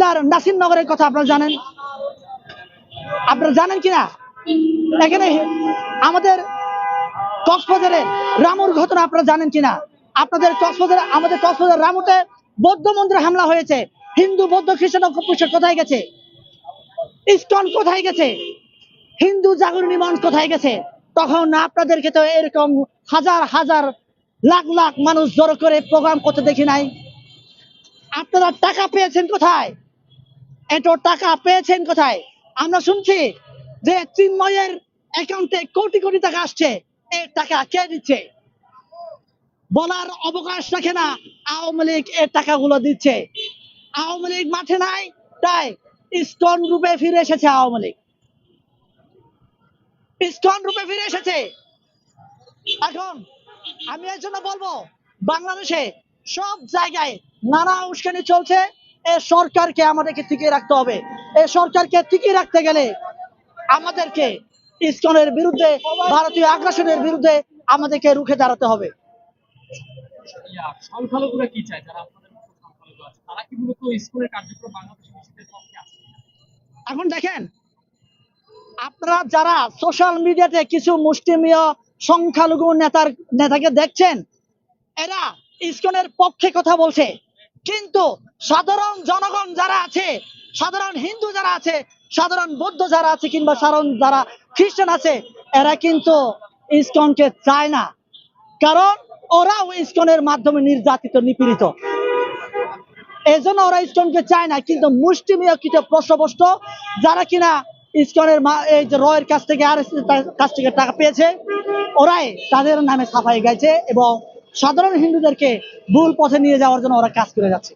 কুমিল্লার নাসিরনগরের কথা আপনারা জানেন। আপনারা জানেন কিনা? এখানে আমাদের কক্সবাজারে রামুর ঘটনা আপনারা জানেন কিনা? আপনাদের কক্সবাজারে, আমাদের কক্সবাজার রামুতে বৌদ্ধ মন্দিরে হামলা হয়েছে। হিন্দু বৌদ্ধ খ্রিস্টান ঐক্য কোথায় গেছে? ইস্কন কোথায় গেছে? হিন্দু জাগরণী মঞ্চ কোথায় গেছে? তখন আপনাদেরকে তো এরকম হাজার হাজার, লাখ লাখ মানুষ জড়ো করে প্রোগ্রাম করতে দেখি নাই। আপনারা টাকা পেয়েছেন কোথায়? এত টাকা পেয়েছেন কোথায়? আমরা শুনছি যে চিন্ময়ের অ্যাকাউন্টে কোটি কোটি টাকা আসছে। এই টাকা কে দিচ্ছে? বলার অবকাশ রাখে না। আওয়ামী লীগ এর টাকাগুলো দিচ্ছে। আওয়ামী লীগ মাঠে নাই, তাই স্টোন রূপে ফিরে এসেছে আওয়ামী লীগ। স্টোন রূপে ফিরে এসেছে। এখন আমি এর জন্য বলব, বাংলাদেশে সব জায়গায় নানা উস্কানি চলছে। এ সরকারকে আমাদেরকে টিকিয়ে রাখতে হবে। এ সরকারকে টিকিয়ে রাখতে গেলে আমাদেরকে ইস্কনের বিরুদ্ধে ভারতীয় আগ্রাসনের বিরুদ্ধে আমাদেরকে রুখে দাঁড়াতে হবে। সংখ্যালঘুরা কি চায়? যারা আপনাদের মতো সংখ্যালঘু আছে তারা কি মূলত স্কুলের কার্যক্রম বাংলাদেশে পক্ষে আছে? এখন দেখেন আপনারা যারা সোশ্যাল মিডিয়াতে কিছু মুষ্টিমীয় সংখ্যালঘু নেতার নেতাকে দেখছেন এরা ইসকনের পক্ষে কথা বলছে। কিন্তু সাধারণ জনগণ যারা আছে, সাধারণ হিন্দু যারা আছে, সাধারণ বৌদ্ধ যারা আছে কিংবা সাধারণ যারা খ্রিস্টান আছে, এরা কিন্তু ইসকনকে চায় না। কারণ ওরাও ইসকনের মাধ্যমে নির্যাতিত, নিপীড়িত। এই জন্য ওরা ইস্কনকে চায় না, কিন্তু মুষ্টিমীয় কিছু প্রশ্নপষ্ট যারা কিনা ইস্কনের এই যে রয়ের কাছ থেকে আর কাছ থেকে টাকা পেয়েছে, ওরাই তাদের নামে সাফাই গাইছে এবং সাধারণ হিন্দুদেরকে ভুল পথে নিয়ে যাওয়ার জন্য ওরা কাজ করে যাচ্ছে।